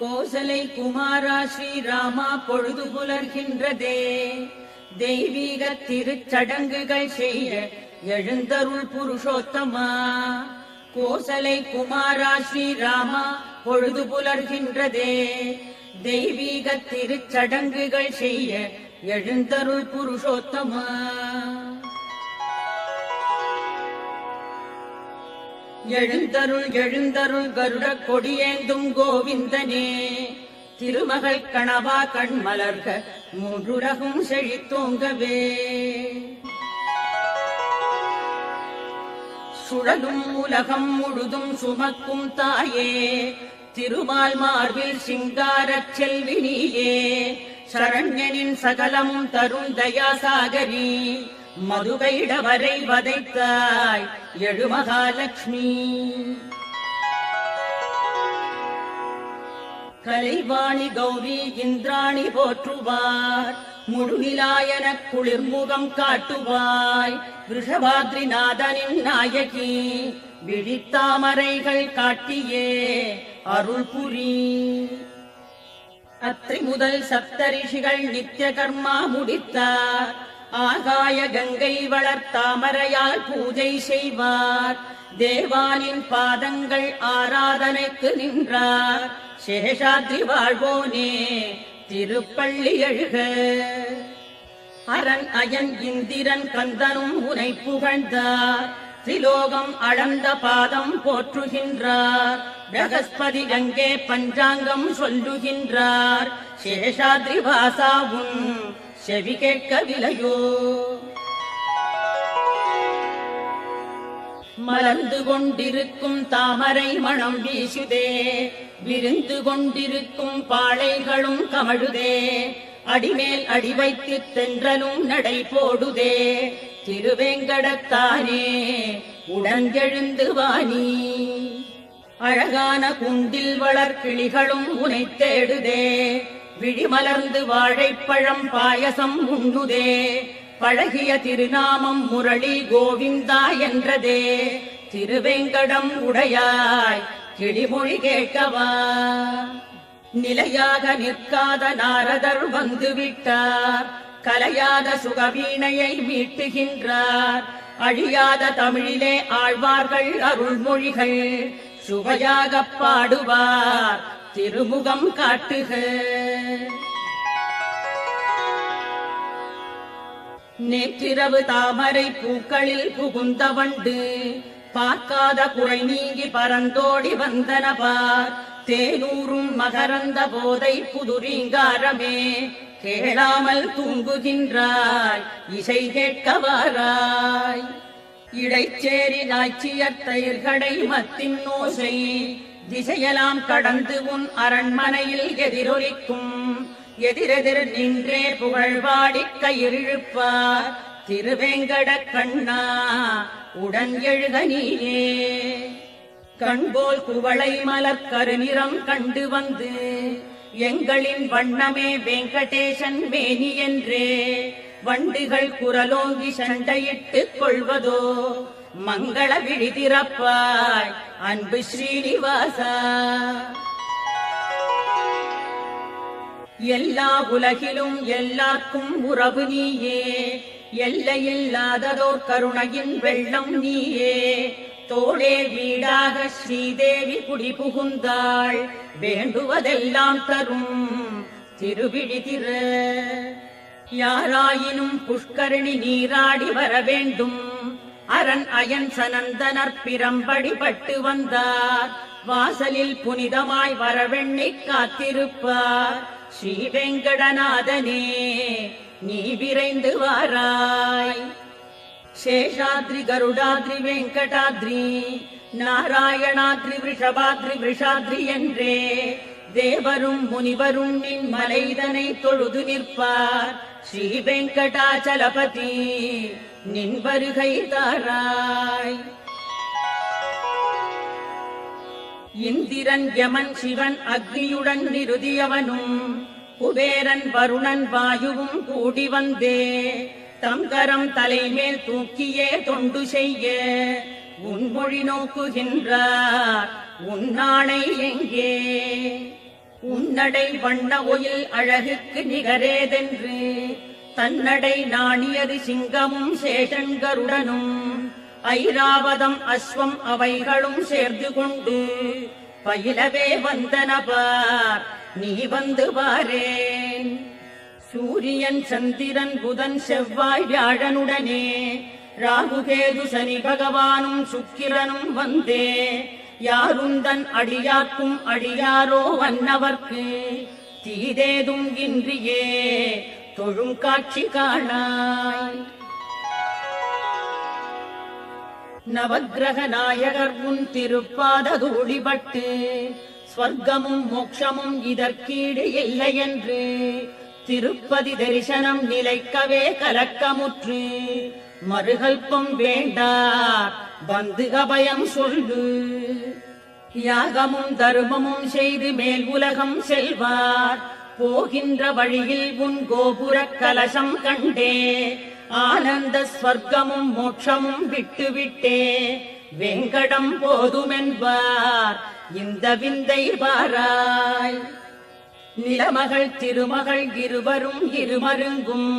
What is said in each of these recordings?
கோசலை குமாரா ஸ்ரீராமா பொழுது புலர்கின்றதே. தெய்வீக திருச்சடங்குகள் செய்ய எழுந்தருள் புருஷோத்தமா. கோசலை குமாரா ஸ்ரீராமா பொழுது புலர்கின்றதே. தெய்வீக திருச்சடங்குகள் செய்ய எழுந்தருள் புருஷோத்தமா. எழுந்தருள் எழுந்தருள் கருட கொடியேந்தும் கோவிந்தனே. திருமகள் கணவா கண்மலர்க மூன்றுலகும் செழித்தோங்கவே சுழலும் உலகம் முழுதும் சுமக்கும் தாயே. திருமால் மார்பில் சிங்காரச் செல்வினியே. சரண்யனின் சகலமும் தரும் தயாசாகரி. மதுகைடவரை வதைத்தாய் எழுமகாலட்சுமி கலைவாணி கௌரி இந்திராணி போற்றுவார் முழுநிலாயன குளிர்முகம் காட்டுவாய் ரிஷபாத்ரிநாதனின் நாயகி விழித்தாமரைகள் காட்டியே அருள் புரி. அத்தை முதல் சப்தரிஷிகள் நித்திய கர்மா முடித்தார் ஆகாய கங்கை வளர்த்தாமரையால் பூஜை செய்வார். தேவானின் பாதங்கள் ஆராதனைக்கு நின்றார். சேஷாத்ரி வாழ்வோனே திருப்பள்ளி எழுக. அரண் அயன் இந்திரன் கந்தனும் உனை புகழ்ந்தார். திலோகம் அளந்த பாதம் போற்றுகின்றார். பிரகஸ்பதி கங்கே பஞ்சாங்கம் சொல்லுகின்றார். சேஷாத்ரி வாசாவும் செவி கேட்கவில்லையோ? மலர்ந்து கொண்டிருக்கும் தாமரை மணம் வீசுதே விருந்து கொண்டிருக்கும் பாளைகளும் கமழுதே அடிமேல் அடி வைத்து தென்றலும் நடை போடுதே. திருவேங்கடத்தானே உடன் வாணி அழகான குண்டில் வளர் கிளிகளும் உனை தேடுதே விழிமலர்ந்து வாழைப்பழம் பாயசம் உண்ணுதே. பழகிய திருநாமம் முரளி கோவிந்தா என்றதே. திருவேங்கடம் உடையாய் கிளிமொழி கேட்கவா. நிலையாக நிற்காத நாரதர் வந்துவிட்டார். கலையாத சுகவீணையை மீட்டுகின்றார். அழியாத தமிழிலே ஆழ்வார்கள் அருள்மொழிகள். சுவையாகப் பாடுவார். திருமுகம் காட்டுக. நேற்றிரவு தாமரை பூக்களில் புகுந்த வண்டு பார்க்காத குறை நீங்கி பரந்தோடி வந்தன பார். தேனூரும் மகரந்த போதை புதுரீங்காரமே கேளாமல் தூங்குகின்றாய் இசை கேட்கவாராய் இடைச்சேரி நாச்சியர் தயிர்கடை மத்தின் ஓசை திசையலாம் கடந்து உன் அரண்மனையில் எதிரொலிக்கும். எதிரெதிர் நின்றே புகழ்வாடி கயிறிழுப்பார். திருவேங்கட கண்ணா உடன் எழுக நீயே. கண்போல் குவளை மலர் கருநிறம் கண்டு வந்து எங்களின் வண்ணமே வெங்கடேசன் மேனி என்றே. வண்டுகள் குரலோங்கி சண்டையிட்டுக் கொள்வதோ மங்கள விழி திறப்பாய் அன்பு ஸ்ரீனிவாசா. எல்லா உலகிலும் எல்லாருக்கும் உறவு நீயே எல்லையில்லாததோர் கருணையின் வெள்ளம் நீயே. தோளே வீடாக ஸ்ரீதேவி குடி புகுந்தாள் வேண்டுவதெல்லாம் தரும் திருவிழி திற. யாராயினும் புஷ்கரணி நீராடி வர வேண்டும் அரண் அயன் சனந்தனர் பிரம்படி வந்தார். வாசலில் புனிதமாய் வரவெண்ணை காத்திருப்பார். ஸ்ரீ வெங்கடநாதனே நீ விரைந்து வாராய். சேஷாத்ரி கருடாத்ரி வெங்கடாத்ரி நாராயணாத்ரி விஷபாத்ரி விஷாத்ரி என்றே தேவரும் முனிவரும் நின் மலைதனை தொழுது நிற்பார். ஸ்ரீ வெங்கடாச்சலபதி நின் வருகை தாராய். இந்திரன் யமன் சிவன் அக்னியுடன் நிருதியவனும் குபேரன் வருணன் வாயுவும் கூடி வந்தே. தங்கரம் தலைமேல் தூக்கியே தொண்டு செய்ய உன்மொழி நோக்குகின்றார் உன்னாணை எங்கே? உன்னடை வண்ண ஒயில் அழகுக்கு நிகரேதென்று தன்னடை நாணியது சிங்கமும் சேஷன்கருடனும் ஐராவதம் அஸ்வம் அவைகளும் சேர்ந்து கொண்டு பயிலவே வந்தனபார் நீ வந்து வாரேன். சூரியன் சந்திரன் புதன் செவ்வாய் வியாழனுடனே ராகுகேது சனி பகவானும் சுக்கிரனும் வந்தே. யாருந்தன் அடியார்க்கும் அடியாரோ வன்னவர்க்கு தீதேதும் இன்றியே தொழும் காட்சி காணாய். நவகிரக நாயகர் உன் திருப்பாத தூளிபட்டு ஸ்வர்க்கமும் மோட்சமும் இதற்கீடு இல்லை என்று திருப்பதி தரிசனம் நிலைக்கவே கலக்கமுற்று மறுகல்பம் வேண்டார் வந்து அபயம் சொல்லு. யாகமும் தருமமும் செய்து மேல் உலகம் செல்வார் போகின்ற வழியில் உன் கோபுர கலசம் கண்டே. ஆனந்த ஸ்வர்க்கமும் மோட்சமும் விட்டுவிட்டே. வெங்கடம் போதுமென்பார் இந்த விந்தை பாராய். நிலமகள் திருமகள் இருவரும் இருமருங்கும்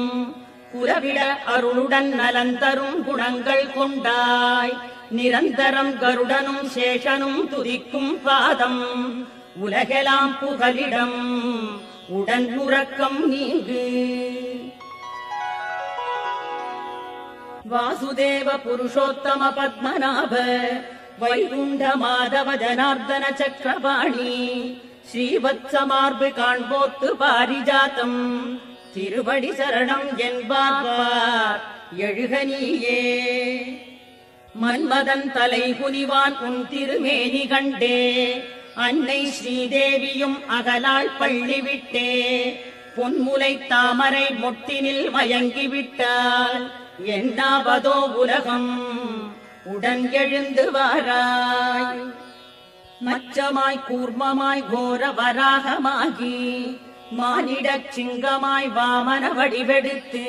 உறவிட அருளுடன் நலந்தரும் குணங்கள் கொண்டாய். நிரந்தரம் கருடனும் சேஷனும் துதிக்கும் பாதம் உலகெலாம் புகலிடம். உடன் உறக்கம் நீங்கு. வாசுதேவ புருஷோத்தம பத்மநாப வைகுண்ட மாதவ ஜனார்தன சக்கரபாணி ஸ்ரீவத்சமார்பு காண்போத்து பாரிஜாத்தம் திருவடி சரணம் என்பார் எழுகனியே. மன்மதன் தலை குனிவான் உன் திருமேனி கண்டே அன்னை ஸ்ரீதேவியும் அகலாள் பள்ளி விட்டே பொன்முலை தாமரை மொட்டினில் மயங்கிவிட்டால் என்னாவதோ உலகம் உடன் எழுந்து வாராய். மச்சமாய் கூர்மமாய் கோர வராகமாகி மானிடச் சிங்கமாய் வாமன வடிவெடுத்து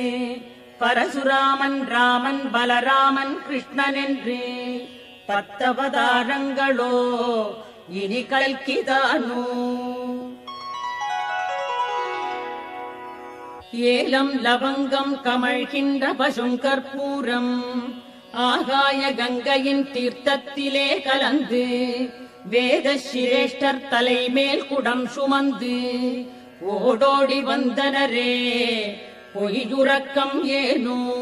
பரசுராமன் ராமன் பலராமன் கிருஷ்ணன் என்று பத்தவதாரங்களோ இனி கல்கிதானோ? ஏலம் லவங்கம் கமழ்கின்ற பசுங்கற்பூரம் ஆகாய கங்கையின் தீர்த்தத்திலே கலந்து வேத சிரேஷ்டர் தலைமேல் குடம் சுமந்து ஓடோடி வந்தனரே பொய்யுறக்கம் ஏனோ?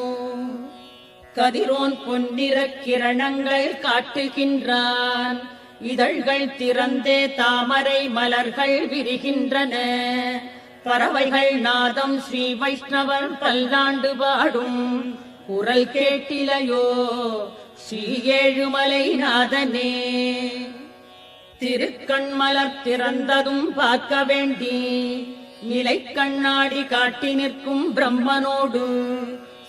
கதிரோன் பொன்னிற கிரணங்கள் காட்டுகின்றான் இதழ்கள் திறந்தே தாமரை மலர்கள் விரிகின்றன. பறவைகள் நாதம் ஸ்ரீ வைஷ்ணவர் பல்லாண்டு பாடும். குரல் கேட்டிலையோ ஸ்ரீ ஏழுமலை நாதனே. திருக்கண்மலர் திறந்ததும் பார்க்க வேண்டி நிலை கண்ணாடி காட்டி நிற்கும் பிரம்மனோடு.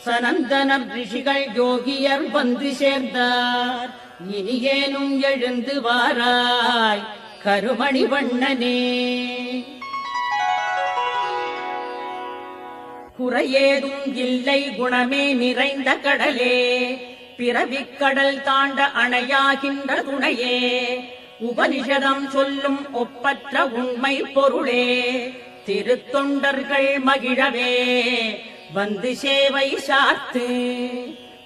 சனந்தனர் ரிஷிகள் யோகியர் வந்து சேர்ந்தார். இனியேனும் எழுந்து வாராய் கருமணி வண்ணனே. குறையேதும் இல்லை குணமே நிறைந்த கடலே பிறவிக்கடல் தாண்ட அணையாகின்ற துணையே. உபனிஷதம் சொல்லும் ஒப்பற்ற உண்மை பொருளே திருத்தொண்டர்கள் மகிழவே வந்து சேவை சாத்து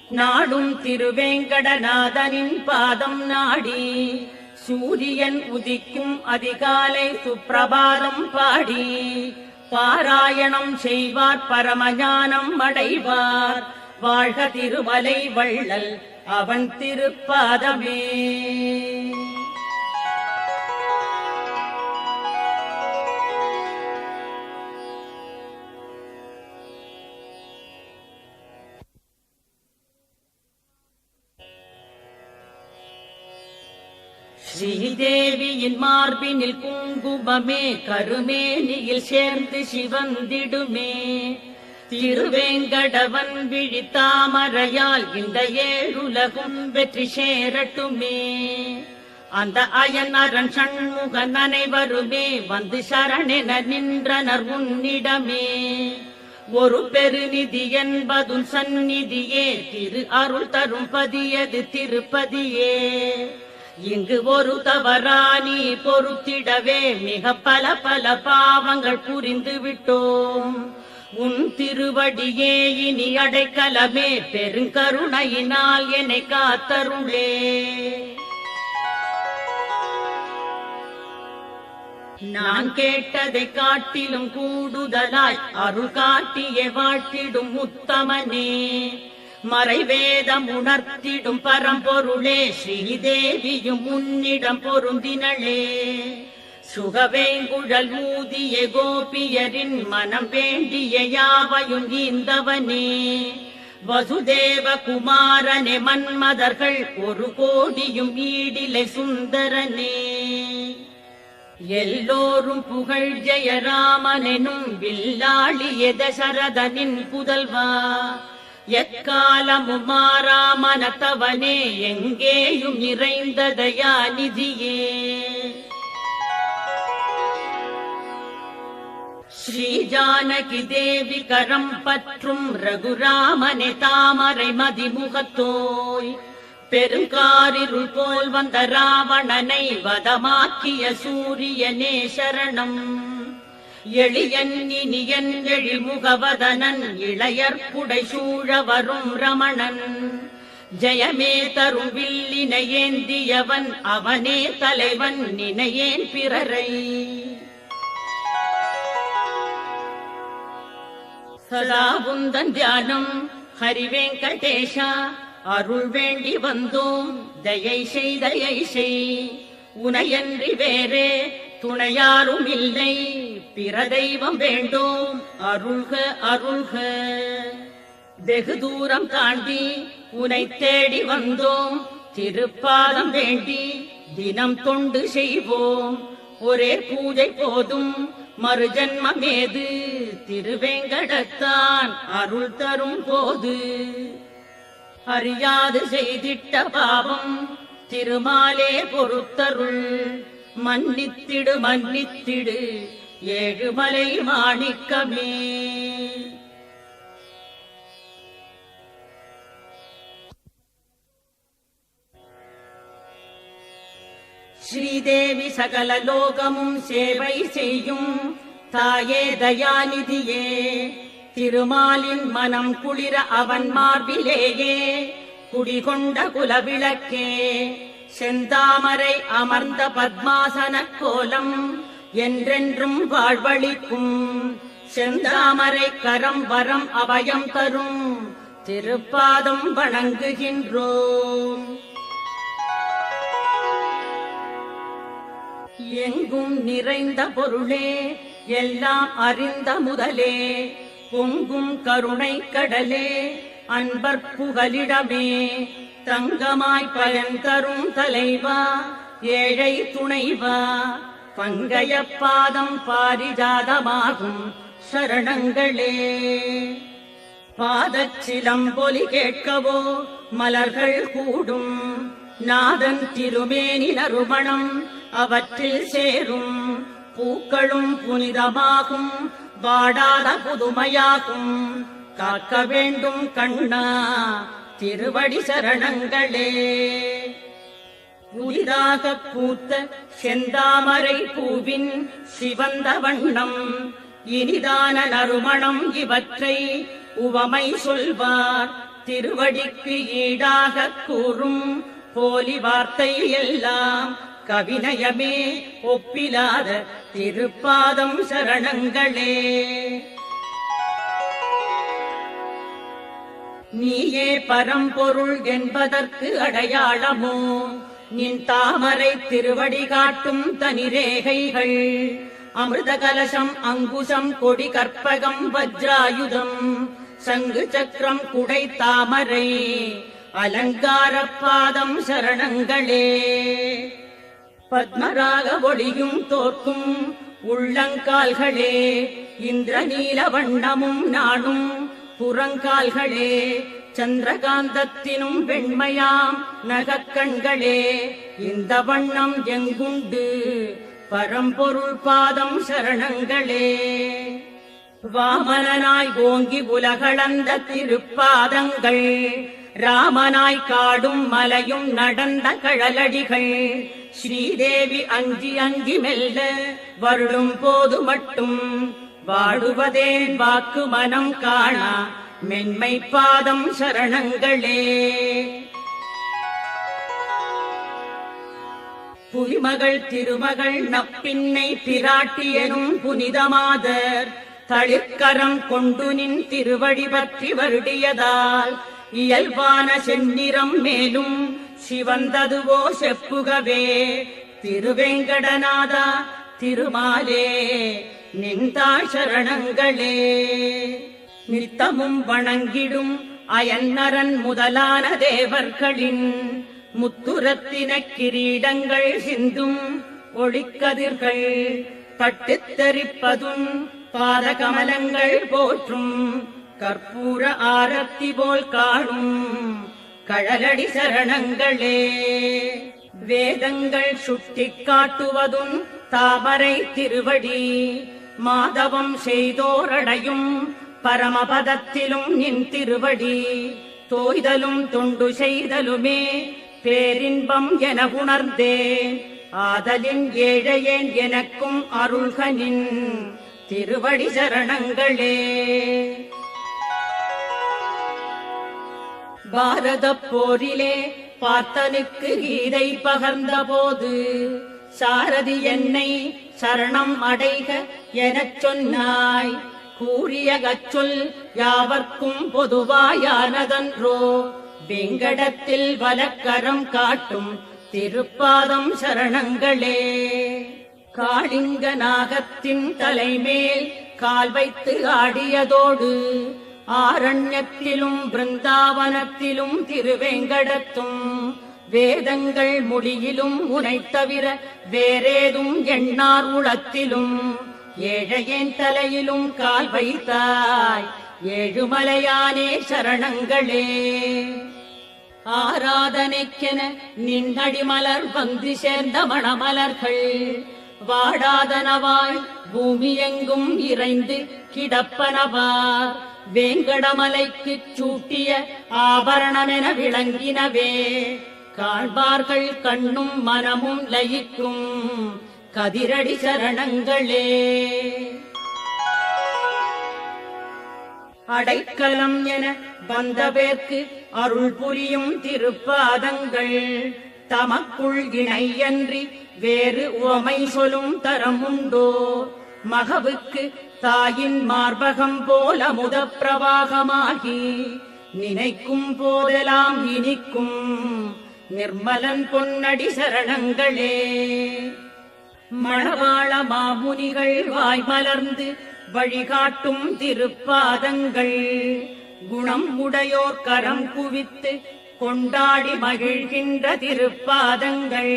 நாடும் திருவேங்கடநாதனின் பாதம் நாடி. சூரியன் உதிக்கும் அதிகாலை சுப்பிரபாதம் பாடி. பாராயணம் செய்வார் பரமஞானம் அடைவார். வாழ்க திருமலை வள்ளல் அவன் திருப்பாதமே. தேவியின் மார்பினில் குங்குமமே கருமேனியில் சேர்ந்து சிவந்திடுமே. திருவேங்கடவன் விழி தாமரையால் இந்த ஏழுலகும் வெற்றி சேரட்டுமே. அந்த அயன் அரண் சண்முகன் அனைவருமே வந்து சரணென நின்றனர் உன்னிடமே. ஒரு பெருநிதி என்பதும் சந்நிதியே திரு அருள் தரும் பதியது திருப்பதியே. இங்கு ஒரு தவறானி பொறுத்திடவே மிக பல பல பாவங்கள் புரிந்து விட்டோம். உன் திருவடியே இனி அடைக்கலமே பெருங்கருணையினால் என்னை காத்தருளே. நான் கேட்டதை காட்டிலும் கூடுதலாய் அருள் காட்டிய வாழ்த்திடும் உத்தமனே. மறைவேதம் உணர்த்திடும் பரம்பொருளே ஸ்ரீதேவியும் உன்னிடம் பொருந்தினளே. சுகவேங்குழல் ஊதிய கோபியரின் மனம் வேண்டிய யாவையும் ஈந்தவனே. வசுதேவ குமாரனே மன்மதர்கள் ஒரு கோடியும் ஈடிலை சுந்தரனே. எல்லோரும் புகழ் ஜெயராமனெனும் வில்லாளிய தசரதனின் புதல்வா. எக்காலமுமாராமனத்தவனே எங்கேயும் நிறைந்த தயாநிதியே ஸ்ரீஜானகி தேவி கரம் பற்றும் ரகுராமனே தாமரை மதிமுகத்தோய். பெருங்காரிருள் போல் வந்த ராவணனை வதமாக்கிய சூரியனே சரணம். எளியன் இனியன் எழிமுகவதனன் இளையற்புடை சூழ வரும் ரமணன். ஜெயமே தரும் வில்லினையேந்தியவன் அவனே தலைவன் நினையேன் பிறரை. சதா உந்தன் தியானம் ஹரிவேங்கடேஷா அருள் வேண்டி வந்தோம் தயை செய் தயை செய். உனையன்றி வேறே துணையாரும் இல்லை பிற தெய்வம் வேண்டும். அருள்க அருள்க. வெகு தூரம் தாண்டி உனை தேடி வந்தோம். திருப்பாதம் வேண்டி தினம் தொண்டு செய்வோம். ஒரே பூஜை போதும். மறுஜன்மமேது திருவேங்கடத்தான் அருள் தரும் போது. அறியாது செய்திட்ட பாவம் திருமாலே பொறுத்தருள். மன்னித்திடு மன்னித்திடு. ஏழுமலை மாணிக்கமே. ஸ்ரீதேவி சகல லோகமும் சேவை செய்யும் தாயே தயாநிதியே. திருமாலின் மனம் குளிர அவன் மார்பிலேயே. குடிகொண்ட குலவிளக்கே. செந்தாமரை அமர்ந்த பத்மாசன கோலம் என்றென்றும் வாழ்வழிக்கும். செந்தாமரை கரம் வரம் அபயம் தரும். திருப்பாதம் வணங்குகின்றோம். எங்கும் நிறைந்த பொருளே எல்லாம் அறிந்த முதலே. பொங்கும் கருணை கடலே அன்பர் புகலிடமே. தங்கமாய் பயன் தரும் தலைவா ஏழை துணைவா. பங்கைய பாதம் பாரிஜாதமாகும் சரணங்களே. பாதச்சிலம்பொலி கேட்கவோ மலர்கள் கூடும். நாதன் திருமேனி நறுமணம் அவற்றில் சேரும். பூக்களும் புனிதமாகும் வாடாத புதுமையாகும். காக்க வேண்டும் கண்ணா திருவடி சரணங்களே. புதிதாக பூத்த செந்தாமரை பூவின் சிவந்த வண்ணம் இனிதான நறுமணம் இவற்றை உவமை சொல்வார். திருவடிக்கு ஈடாக கூறும் போலி வார்த்தை எல்லாம் கவிநயமே ஒப்பிலாத திருப்பாதம் சரணங்களே. நீயே பரம்பொருள் என்பதற்கு அடையாளமோ? நின் தாமரை திருவடி காட்டும் தனிரேகைகள் அமிர்த கலசம் அங்குசம் கொடி கற்பகம் வஜ்ராயுதம். சங்கு சக்கரம் குடை தாமரை. அலங்கார பாதம் சரணங்களே. பத்மராக ஒளியும் தோற்கும் உள்ளங்கால்களே. இந்திரநீல வண்ணமும் நாடும் புறங்கால்களே. சந்திரகாந்தத்தினும் வெண்மையாம் நகக்கண்களே இந்த வண்ணம் எங்குண்டு? பரம்பொருள் பாதம் சரணங்களே. வாமனாய் ஓங்கி உலகளந்த திருப்பாதங்கள் ராமனாய் காடும் மலையும் நடந்த கழலடிகள் ஸ்ரீதேவி அஞ்சி அஞ்சி மெல்ல வருடும் போது மட்டும் வாடுவதே வாக்கு மனம் காணா மென்மை பாதம் சரணங்களே. புவிமகள் திருமகள் நப்பின்னை பிராட்டியனும் புனிதமாதர் தளிர்கரம் கொண்டு நின் திருவடி பற்றி வருடியதால் இயல்பான செந்நிறம் மேலும் சிவந்ததுவோ செப்புகவே. திருவேங்கடநாதா திருமாலே நின்தா சரணங்களே. நித்தமும் வணங்கிடும் அயன்னரன் முதலான தேவர்களின் முத்துரத்தின கிரீடங்கள் சிந்தும் ஒளிக்கதிர்கள் பட்டுத் தெரிப்பதும் பாதகமலங்கள் போற்றும் கற்பூர ஆரத்தி போல் காணும் கழலடி சரணங்களே. வேதங்கள் சுட்டிக் காட்டுவதும் தாமரை திருவடி மாதவம் செய்தோரடையும் பரமபதத்திலும் நின் திருவடி தோய்தலும் தொண்டு செய்தலுமே பேரின்பம் என உணர்ந்தேன். ஆதலின் ஏழையேன் எனக்கும் அருள்கனின் திருவடி சரணங்களே. பாரத போரிலே பார்த்தனுக்கு கீதை பகர்ந்த போது சாரதி என்னை சரணம் அடைக எனச் சொன்னாய். கூறிய கச்சொல் யாவர்க்கும் பொதுவாயானதன்றோ. விங்கடத்தில் வலக்கரம் காட்டும் திருப்பாதம் சரணங்களே. காளிங்க நாகத்தின் தலைமேல் கால் வைத்து ஆடியதோடு ஆரண்யத்திலும் பிருந்தாவனத்திலும் திருவேங்கடத்தும் வேதங்கள் முடியிலும் உனை தவிர வேறேதும் எண்ணார் உளத்திலும். ஏழையேன் தலையிலும் கால் வைத்தாய். ஏழுமலையானே சரணங்களே. ஆராதனைக்கென நின்னடிமலர் வந்து சேர்ந்த மணமலர்கள். வாடாதனவாய் பூமி எங்கும் இறைந்து கிடப்பனவார். வேங்கடமலைக்கு சூட்டிய ஆபரணமென விளங்கினவே. காண்பார்கள் கண்ணும் மனமும் லயிக்கும். கதிரடி சரணங்களே. அடைக்கலம் என வந்தவேற்கு அருள் புரியும் திருப்பாதங்கள். தமக்குள் இணையன்றி வேறு உவமை சொல்லும் தரம் உண்டோ மகவுக்கு தாயின் மார்பகம் போல முத பிரவாகமாகி நினைக்கும் போதெல்லாம் இனிக்கும் நிர்மலன் பொன்னடி சரணங்களே. மணவாள மாமுனிகள் வாய் மலர்ந்து வழிகாட்டும் திருப்பாதங்கள். குணம் உடையோர் கரம் குவித்து கொண்டாடி மகிழ்கின்ற திருப்பாதங்கள்.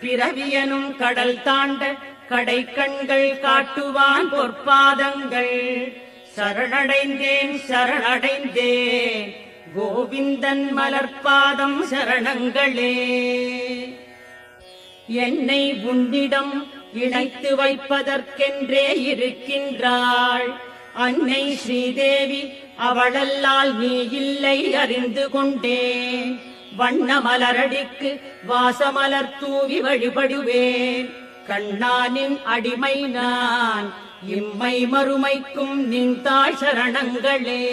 பிறவியனும் கடல் தாண்ட கடை கண்கள் காட்டுவான் பொற்பாதங்கள். சரணடைந்தேன் சரணடைந்தேன் கோவிந்தன் மலர்பாதம் சரணங்களே. என்னை உன்னிடம் இணைத்து வைப்பதற்கென்றே இருக்கின்றாள். அன்னை ஸ்ரீதேவி அவளல்லால் நீ இல்லை அறிந்து கொண்டேன். வண்ண மலரடிக்கு வாசமலர் தூவி வழிபடுவேன். கண்ணானின் அடிமை நான் இம்மை மறுமைக்கும் நின் தாழ் சரணங்களே.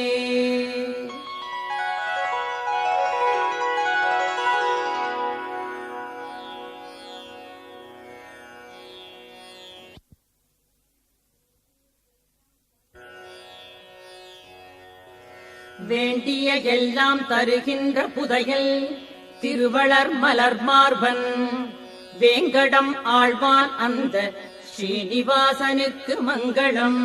வேண்டிய எல்லாம் தருகின்ற புதையல் திருவளர் மலர் மார்பன். வேங்கடம் ஆழ்வான் அந்த ஸ்ரீனிவாசனுக்கு மங்களம்.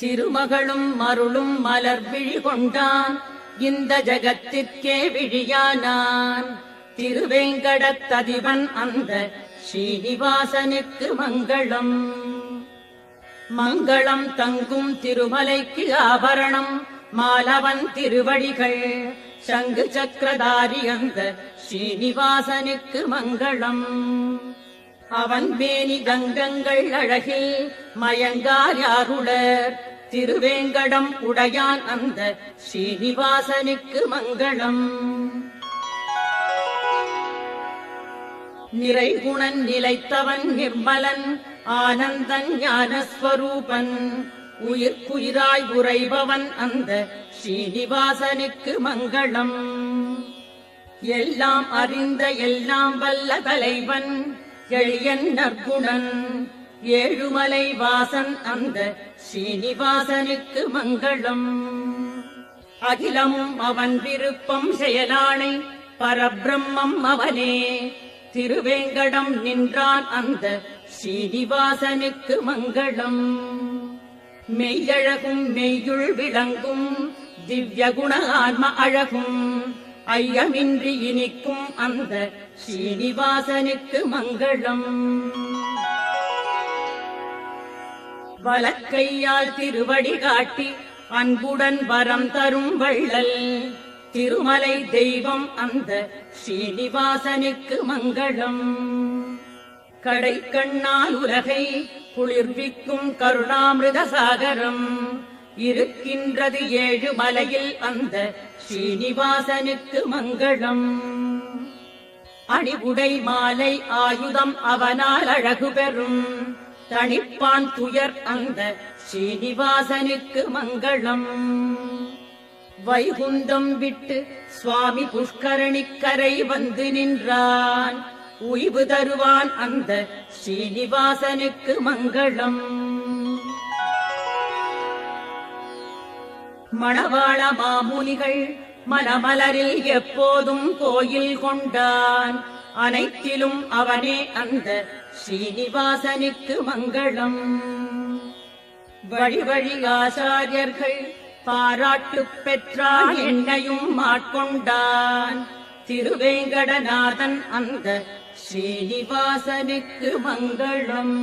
திருமகளும் மருளும் மலர் விழி கொண்டான். இந்த ஜகத்திற்கே விழியானான். திருவேங்கடத்ததிவன் அந்த ஸ்ரீனிவாசனுக்கு மங்களம். மங்களம் தங்கும் திருமலைக்கு ஆபரணம். மாலவன் திருவடிகள். சங்கு சக்கரதாரி அந்த ஸ்ரீனிவாசனுக்கு மங்களம். அவன் மேனி கங்கங்கள் அழகில் மயங்கார் யாருளர். திருவேங்கடம் உடையான் அந்த ஸ்ரீனிவாசனுக்கு மங்களம். நிறைகுணன் நிலைத்தவன் நிர்மலன் ஆனந்தன் ஞானஸ்வரூபன். உயிர்க்குயிராய் உறைபவன் அந்த ஸ்ரீனிவாசனுக்கு மங்களம். எல்லாம் அறிந்த எல்லாம் வல்ல தலைவன் எளியன் நற்குணன் ஏழுமலை வாசன் அந்த ஸ்ரீனிவாசனுக்கு மங்களம். அகிலமும் அவன் விருப்பம் செயலானை பரபிரம்மம் அவனே. திருவேங்கடம் நின்றான் அந்த ஸ்ரீனிவாசனுக்கு மங்களம். மெய்யழகும் மெய்யுள் விளங்கும் திவ்ய குண ஆன்ம அழகும் ஐயமின்றி இனிக்கும் அந்த ஸ்ரீனிவாசனுக்கு மங்களம். வலக்கையால் திருவடி காட்டி அன்புடன் வரம் தரும் வள்ளல் திருமலை தெய்வம் அந்த ஸ்ரீனிவாசனுக்கு மங்களம். கடை கண்ணால் உலகை குளிர்விக்கும் கருணாமிருத சாகரம் இருக்கின்றது ஏழு மலையில் அந்த ஸ்ரீனிவாசனுக்கு மங்களம். அணிவுடை மாலை ஆயுதம் அவனால் அழகு பெறும். தனிப்பான் துயர் அந்த ஸ்ரீனிவாசனுக்கு மங்களம். வைகுந்தம் விட்டு சுவாமி புஷ்கரணிக்கரை வந்து நின்றான். உய்வு தருவான் அந்த ஸ்ரீனிவாசனுக்கு மங்களம். மணவாள மாமுனிகள் மலமலரில் எப்போதும் கோயில் கொண்டான். அனைத்திலும் அவனே அந்த ஸ்ரீனிவாசனுக்கு மங்களம். வழி வழி ஆசாரியர்கள் பாராட்டு பெற்றான் என்னையும் மாட்கொண்டான். திருவேங்கடநாதன் அந்த ஸ்ரீனிவாசனுக்கு மங்களம்